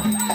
ஏன்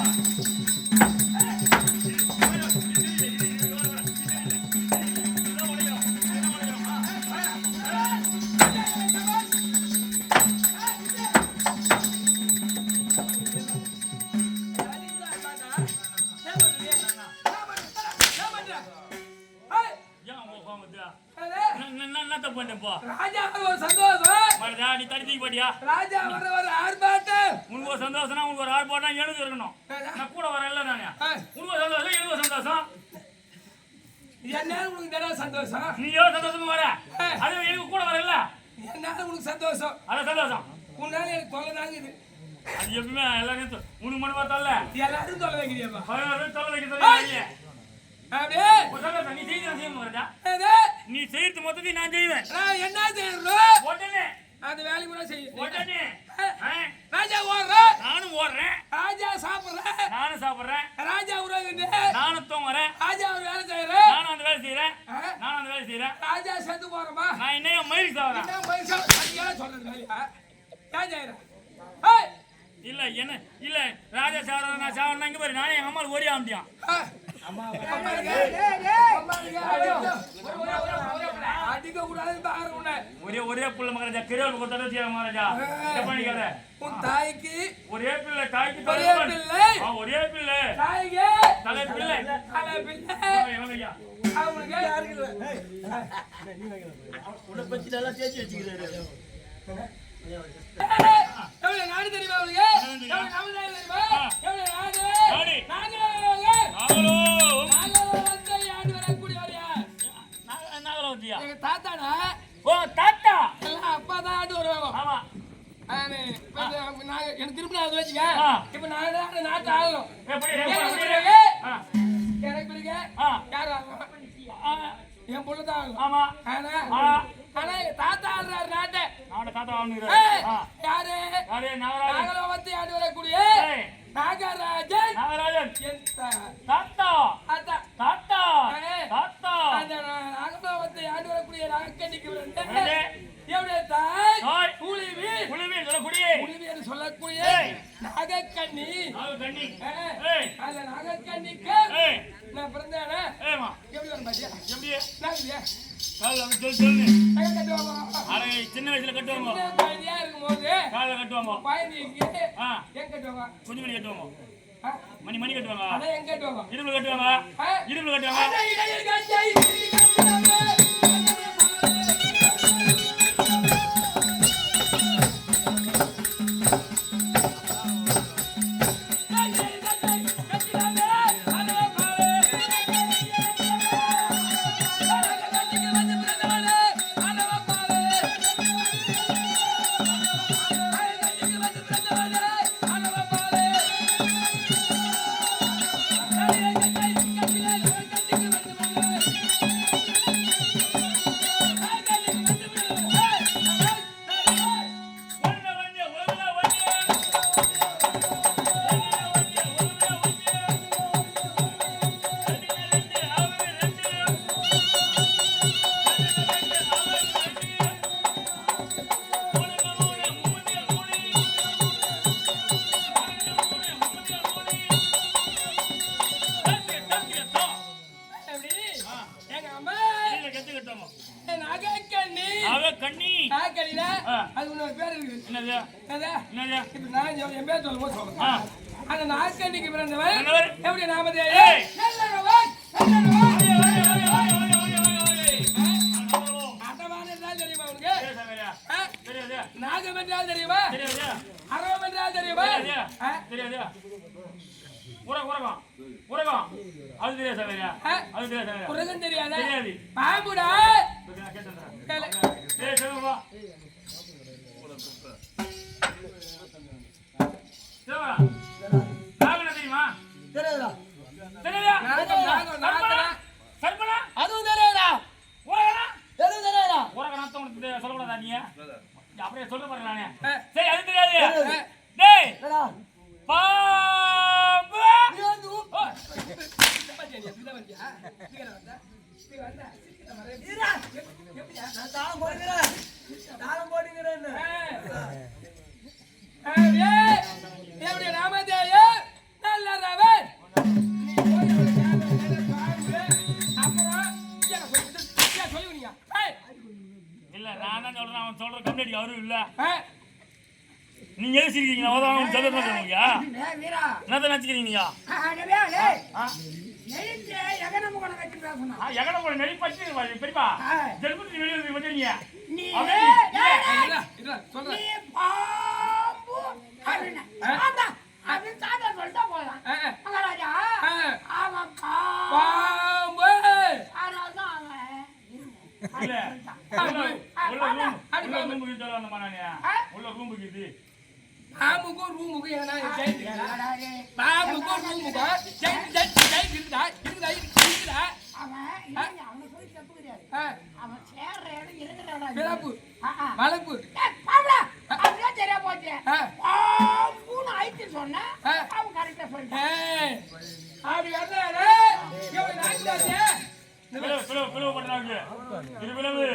உனக்கு சந்தோஷம். அது சந்தோஷம். உன்னால எனக்கு தொலை தாங்குது. அது எப்பவுமே எல்லாரும் தொ- உனக்கு மட்டும் பார்த்தல எல்லாரும் தொலை வைக்கிறியப்பா? தொலை வைக்க சொல்லி அப்படியே! ஒரு சந்தோஷம் நீ நான் செய்ய நீ செய்யறது மொத்தத்தையும் நான் செய்வேன். என்ன செய்யணும் உடனே. அந்த வேலையை கூட செய்யும் உடனே. ராஜா ஓடுறோம் நானும் ஓடுறேன். ராஜா சாப்பிடுறேன் நானும் சாப்பிடுறேன். ராஜா உறவுண்டு நானும் தூங்குறேன். ராஜா ஒரு வேலை செய்யறேன் நானும் அந்த வேலை செய்யறேன். நானும் அந்த வேலை செய்யறேன். ராஜா செத்து போறோமா? நான் இன்னையும் மயிலுக்கு சாப்பிட்றேன் என்ன பைசா சரியா சொல்றது வேலையா ஏன் செய்யறேன் இல்ல என்ன? இல்ல ராஜா சாவரம் நான் சாவரம் இங்க பாரு நானே எங்க அம்மாவுக்கு ஒரே ஆம்பியான் ஏய். அம்மாளுக்கு, ஒரே ஒரே புள்ள மகாராஜா பெரியவனுக்கு ஒரு தடவை செய்யலாம் மகாராஜா? பண்ணிக்காத உன் தாய்க்கு ஒரே பிள்ளை தாய்க்கு ஒரே பிள்ளை. ஒரே பிள்ளை. தாய்க்கு தலை பிள்ளை. தலை பிள்ளை. தாத்தாடா ஓ தாத்தா! எல்லாம் அப்பா தான் ஆட்டு வருவாங்க. ஆமா. எனக்கு திரும்ப நான் வச்சுக்க. இப்ப நான் நாட்டு ஆகணும். எனக்கு பிறகு யாரும் என் பொண்ணு தான் ஆகும் ஆமா. ஆனா தாத்தா ஆடுறாரு நாட்டை. நாட தாத்தா யாரு? யாரு? நாகராஜன். ஆண்டு வரக்கூடிய? நாகராஜன். தாத்தா. தாத்தா. தாத்தா. தாத்தா. அந்த நாகபாவத்தை ஆண்டு வரக்கூடிய? நாகக்கண்ணிக்கு என்னுடைய தாய். புலிவி குழுவி சொல்லக்கூடிய. புலிவி என்று சொல்லக்கூடிய. நாகக்கண்ணி. நாகக்கண்ணி. அந்த நாகக்கண்ணிக்கு நான் பிறந்தேனே. ஏமா எப்படி பாத்தியா? எப்படி? அப்படி சொல்லு. அரை சின்ன வயசுல கட்டுவாங்க குழந்தையா இருக்கும்போது காலில் கட்டுவாங்க குழந்தைக்கு எங்க கட்டுவாங்க? குஞ்சு மணி கட்டுவாங்க மணி மணி கட்டுவாங்க. அதான் எங்க கட்டுவாங்க? இடுப்புல கட்டுவாங்க? இடையில் கட்டுவாங்க. தெரியாது சங்கரையா உலகம் தெரியாத தெரியாது நீ இது பிளவு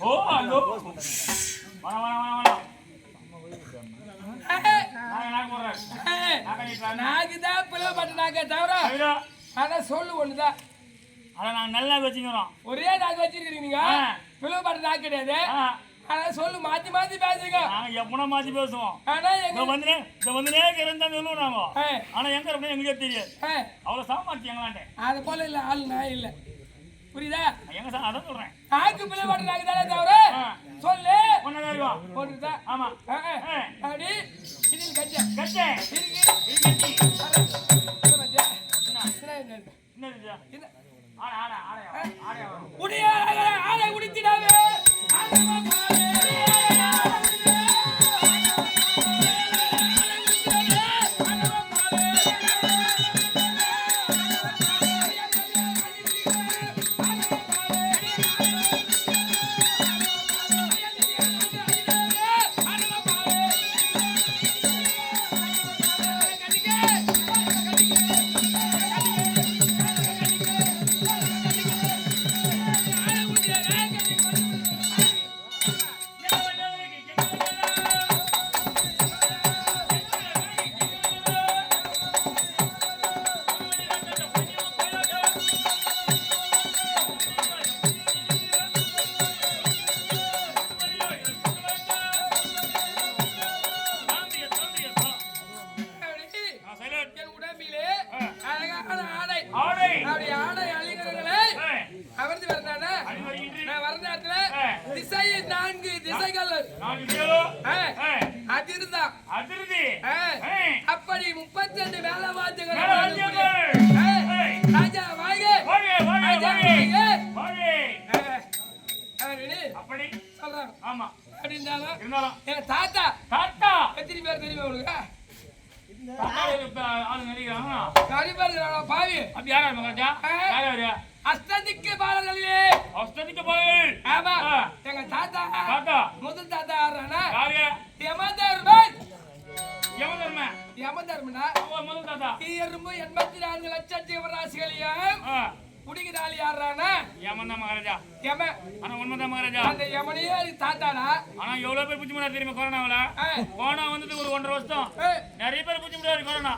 ஓ அங்கோ நாக்க தவிர ஆனா சொல்லு ஒண்ணுதான் அத நான் நல்லா வச்சுக்கிறோம் ஒரே நாக்கு வச்சிருக்கீங்க நீங்க? ஆ. பிளவுபட்ட நாக்கு கிடையாது. ஆனா சொல்லு மாத்தி மாத்தி பேசுங்க. நாங்க எப்பனா மாத்தி பேசுவோம். ஆனா எங்க வந்து இந்த வந்து இருந்தா சொல்லுவோம் நாங்க. ஆனா எங்க இருக்கணும் எங்களுக்கே தெரியாது. அவ்வளவு சாமாச்சு எங்களாண்ட அது போல இல்ல ஆள் நான் இல்ல. புரியுதா? எங்க சா அதான் சொல்றேன். நாக்கு பிளவுபட்ட நாக்கு தானே தவிர. சொல்லு. ஒண்ணுதான் ஆமா. அப்படி இருக்கு. இது இது? என்ன? ஆடை ஆடை ஆடையா? ஆடையா? வரும் உடைய ஆளை உடித்திடாவே ஆண்டவா அப்படி சொல்றாங்க ஆமா அப்படி எங்க தாத்தா தாத்தா எத்தனை பேர் தெரியுமா உனக்கு அஸ்ததிக்கு பாடல்களே அஸ்ததிக்கு பாடல் ஆமா எங்க தாத்தா தாத்தா முதல் தாத்தா ஆடுறானா யாரு யமதர்மன். யமதர்மன்? யமதர்மனா. முதல் தாத்தா எறும்பு எண்பத்தி நான்கு லட்சம் ஜீவராசிகளையும் குடிக்கிறாள் யாருன்னா யமன் தான் மகாராஜா. யம ஆனா உண்மைதான் மகாராஜா. அந்த யமனையே தாத்தாடா ஆனா எவ்வளவு பேர் பூச்சி முடியாது தெரியுமா கொரோனாவில. கொரோனா வந்தது ஒரு ஒன்றரை வருஷம். நிறைய பேர் பூச்சி முடியாது கொரோனா.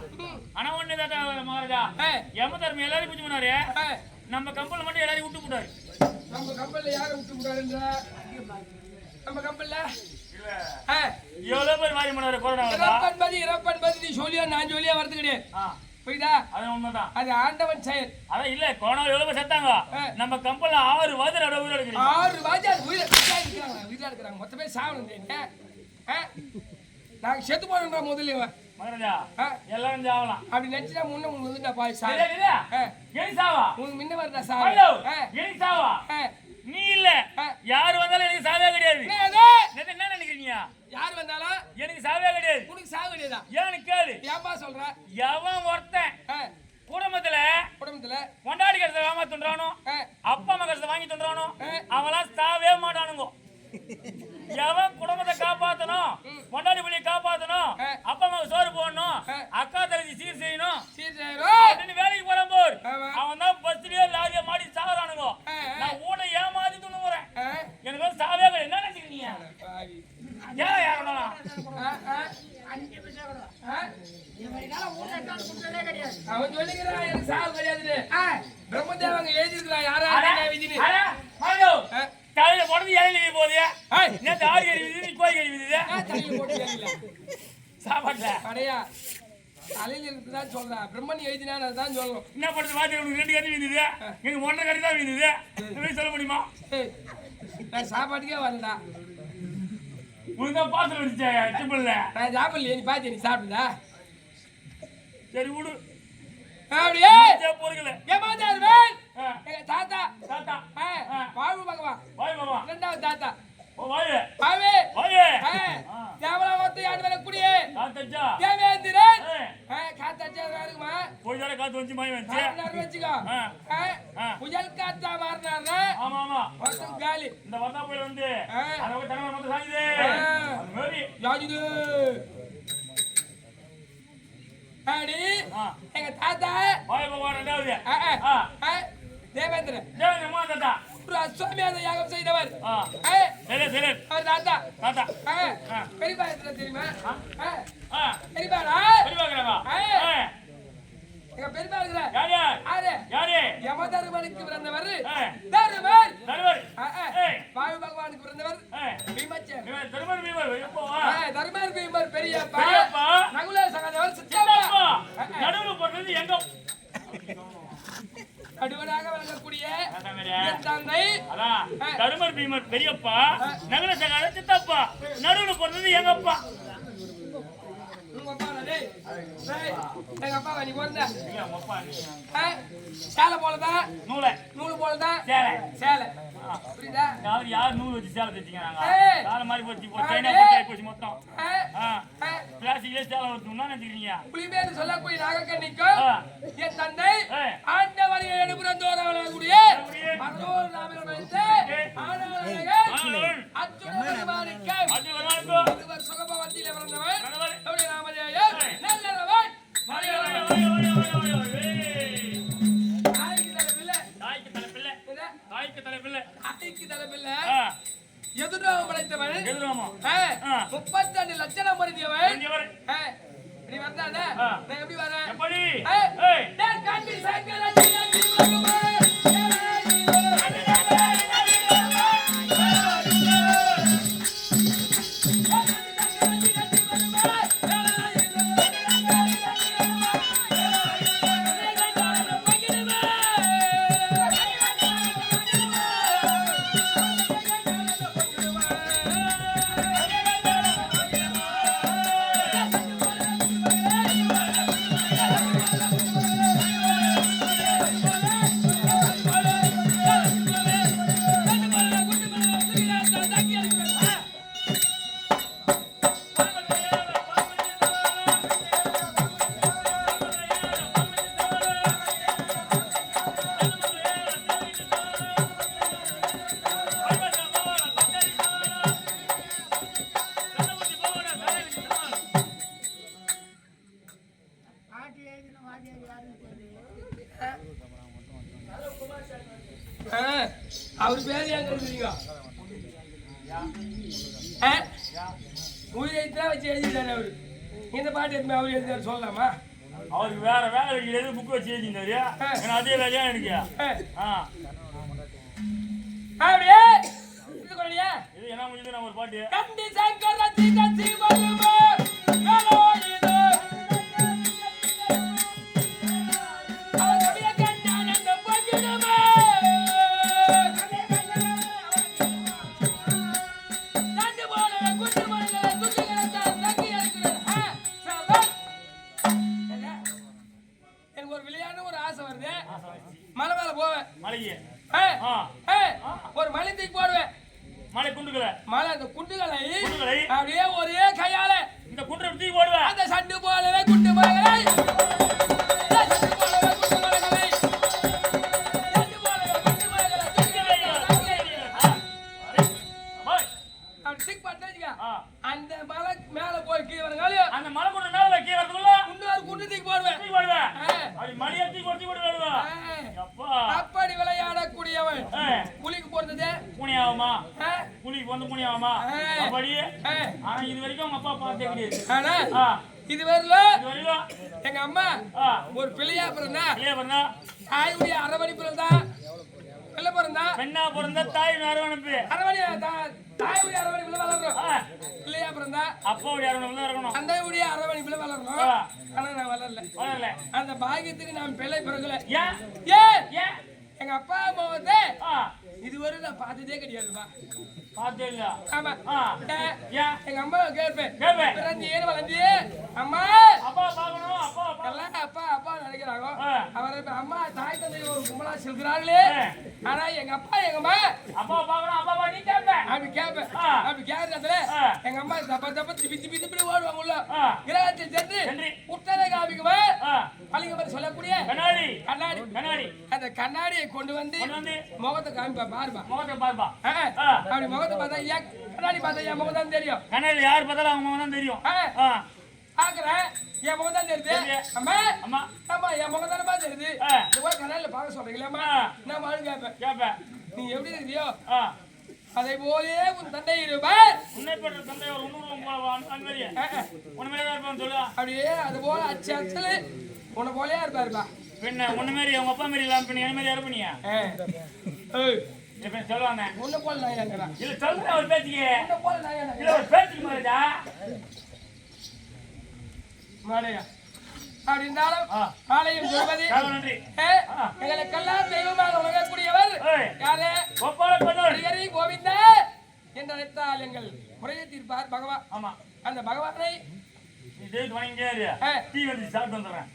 ஆனா ஒண்ணு தாத்தா மகாராஜா. ஏய், யமதர்ம எல்லாரும் பண்ணாரு ஏய், நம்ம கம்பெனி மட்டும் எல்லாரையும் விட்டு போட்டாரு நம்ம கப்பல்ல யாரை விட்டு விடாருன்ற நம்ம ஏய், எவ்வளவு பேர் மாறி பண்ணாரு கொரோனாவில? இறப்பன்பது இறப்பன்பது நீ சொல்லியோ நான் சொல்லியோ வரது கிடையாது புரியுதா? அது உண்மைதான். அது ஆண்டவன் செயல். அதான் இல்ல கொரோனா எவ்வளவு செத்தாங்க. நம்ம கம்பெனில ஆறு வாதர் அடவு உயிரோட இருக்கிறீங்க. ஆறு வாஜார் உயிரை உயிரா இருக்கிறாங்க உயிரா இருக்கிறாங்க. மொத்தமே சாவணும் தெரியுங்க நாங்க செத்து போனோம்டா முதல்ல. மகாராஜா எல்லாரும் சாவலாம். அப்படி நினைச்சுட்டா முன்ன உங்களுக்கு வந்துட்டா பாய் சாவு. இல்ல, எலி சாவா? உனக்கு முன்ன ஹலோ சாவு எலி சாவா. நீ இல்ல. யாரு வந்தாலும் எனக்கு சாவே கிடையாது. என்ன நினைக்கிறீங்க? யார் வந்தாலும் எனக்கு சாவே கிடையாது. உனக்கு சாவு கிடையாதா? ஏன்னு கேளு. ஏன்பா சொல்ற? எவன் ஒருத்தன் தலையில உடனே இலையில போகுது ஏய், நேத்து ஆறு கறி விது நீ கோழி கறி விது ஆ, தலையில போட்டு ஏறில. சாப்பாட்டுல? அடையா தலையில இருக்குதான் சொல்றேன் பிரம்மன் எழுதினா தான் சொல்லணும் என்ன பண்றது வாத்தி உனக்கு ரெண்டு கறி விதுது எனக்கு ஒன்றரை கறி தான் விதுது நீ சொல்ல முடியுமா? நான் சாப்பாட்டுக்கே வரலடா. உனக்கு தான் பார்சல் வந்துச்சு சிம்பிள்ல நான் சாப்பிடலையே நீ பாத்தியா நீ சாப்பிடுதா சரி விடு. அப்படியே. பொருட்கள் ஏமாந்தாருவேன் எங்க தாத்தா. தாத்தா. வாழ்வு பகவான் வாய் பாபா இரண்டாவது தாத்தா. புயல் காத்தா மாறினாருன்னா ஆமா ஆமா காலி. இந்த வந்தா போய் வந்து சாயுது ஆ. எங்க தாத்தா. ரெண்டாவது தேவேந்திரன். தேவன் அம்மா தாத்தா. அஸ்வமேத யாகம் செய்தவர். அவர் தாத்தா. தாத்தா. பெரியப்பா தெரியுமா? பெரியப்பாடா? எங்க இருக்கிற யாரு? பிறந்தவர். வாயு பகவானுக்கு பிறந்தவர். பீமச்சர். பீமர். தருமர் பீமர் பெரியப்பா பெரியப்பா. நகுல சகதேவர் சித்தப்பா சித்தப்பா ஆ, ஆ. நடுவுல போடுறது எங்க நடுவராக விளங்கக்கூடிய அதான் தருமர் பீமர் பெரியப்பா. நகர சகார சித்தப்பா. நடுவுல போடுறது எங்க அப்பா. சேலை போலதான். நூலை. நூல் போலதான். சேலை. சேலை. புரியுதா யார் யார் நூல் வச்சு சேலை ஏய். சேலை மாதிரி போச்சு இப்போ. சைனா போட்டு போச்சு மொத்தம் ஆ, ஆ ஆ, பிளாஸ்டிக்ல சேலை வருத்தோம்னா நினைக்கிறீங்க புலிமேடு சொல்லக்கூடிய நாகக்கண்ணிக்கும் ஆ. என் தந்தை ஏய். ஆண்டவரை எடுபுறந்தோர விளங்கக்கூடிய விளங்கக்கூடிய பதினோரு நாமில் வைத்து ஏய். ஆண்டவர்கள் ஆண்டவன். அச்சுடன் பேர் ஏன் கொடுக்குறீங்க ஆ? உயிரை தான் வச்சு எழுதிட்டாரு அவரு. இந்த பாட்டு எதுவுமே அவர் எழுதினாரு சொல்லலாமா? அவருக்கு வேற வேலை கிடையாது புக் வச்சு எழுதினாரு? அதே வேலையா எனக்கு? அப்படியே. இது என்ன முடிஞ்சது? நான் ஒரு பாட்டு? புலிக்கு வந்து புனி ஆகுமா ஏய். அப்படி ஏய், ஆனா இது வரைக்கும் அவங்க அப்பா பார்த்தே கிடையாது ஆனா இது வரல எங்க அம்மா ஒரு பிள்ளையா பிறந்தா இல்லையா பிறந்தா? தாயுடைய அரவணை பிறந்தா பிள்ளை பிறந்தா? பெண்ணா பிறந்த தாய் அரவணைப்பு அரவணை தாயுடைய அரவணை பிள்ளை வளரணும். பிள்ளையா பிறந்தா அப்பாவுடைய அரவணைப்பு தான் இருக்கணும் தந்தையுடைய அரவணை பிள்ளை வளரணும். ஆனா நான் வளரல. வளரல. அந்த பாக்கியத்துக்கு நான் பிள்ளை பிறக்கல. ஏன்? ஏன்? எங்க அப்பா அம்மா வந்து இதுவரை நான் பார்த்ததே கிடையாதுப்பா. பார்த்தே இல்ல ஆமா எங்க அம்மா கேட்பேன் கேட்பேன். அம்மா. அப்பா பார்க்கணும் அப்பா எல்லாம் அப்பா அப்பா நினைக்கிறாங்க. அவர் அம்மா தாய் தந்தை ஒரு கும்பலா செல்கிறார்களே. ஆனா எங்க அப்பா எங்க அம்மா. அப்பா பார்க்கணும் அப்பா நீ கேட்ப. அப்படி கேட்பேன். அப்படி கேட்கறதுல. எங்க அம்மா தப்ப தப்ப திப்பி திப்பி திப்பி ஓடுவாங்க உள்ள சென்று சென்று. உத்தர காமிக்குவேன் ஆ பள்ளிங்க மாதிரி சொல்லக்கூடிய கண்ணாடி. கண்ணாடி. கண்ணாடி. அந்த கண்ணாடியை கொண்டு வந்து முகத்தை காமிப்பா பாருப்பா முகத்தை பார்ப்பா. அப்படி முகத்தை பார்த்தா ஏன் கண்ணாடி பார்த்தா என் முகம் தான் தெரியும். கண்ணாடி யார் பார்த்தாலும் அவங்க முகம் தான் தெரியும். பாக்குறேன் என் முகம் தான் தெரியுது. அம்மா. அம்மா. ஆமா என் முகம் தானே தெரியுது. கண்ணாடியில பார்க்க சொல்றீங்களா ஆ. நான் கேட்பேன் கேட்ப நீ எப்படி இருக்கியோ ஆ. அதை போலே உன் தந்தை இருப்பார். உன்னை பெற்ற தந்தை ஒரு இருப்பான்னு சொல்லுவா அப்படியே அது போல அச்சு அச்சலு உன்னை போலயே இருப்பாருப்பா. பின்ன உன்ன மாரி அவங்க அப்பா மாரி இல்லாம பின்ன என்ன மாதிரி இருப்பனியா இப்ப சொல்லுவாங்க உன்னை போல நான் ஏங்கிறான் இல்ல சொல்றேன் ஒரு பேச்சுக்கு. உன்னை போல நான் இல்ல ஏங்கிறேன் ஒரு பேச்சுக்கு மாதிரிடா மாலையா. அப்படி இருந்தாலும் ஆ. மாலையும் சொல்வது ரொம்ப நன்றி. எங்களுக்கெல்லாம் தெய்வமாக உலகக்கூடியவர் ஏய். யாரு? ஹரிஹரி கோவிந்தா என்று அழைத்தால் எங்கள் முறையை தீர்ப்பார் பகவான் ஆமா. அந்த பகவானை நீ டேட் வாங்கிட்டே இரு டீ வந்து சாப்பிட்டு வந்துடுறேன்.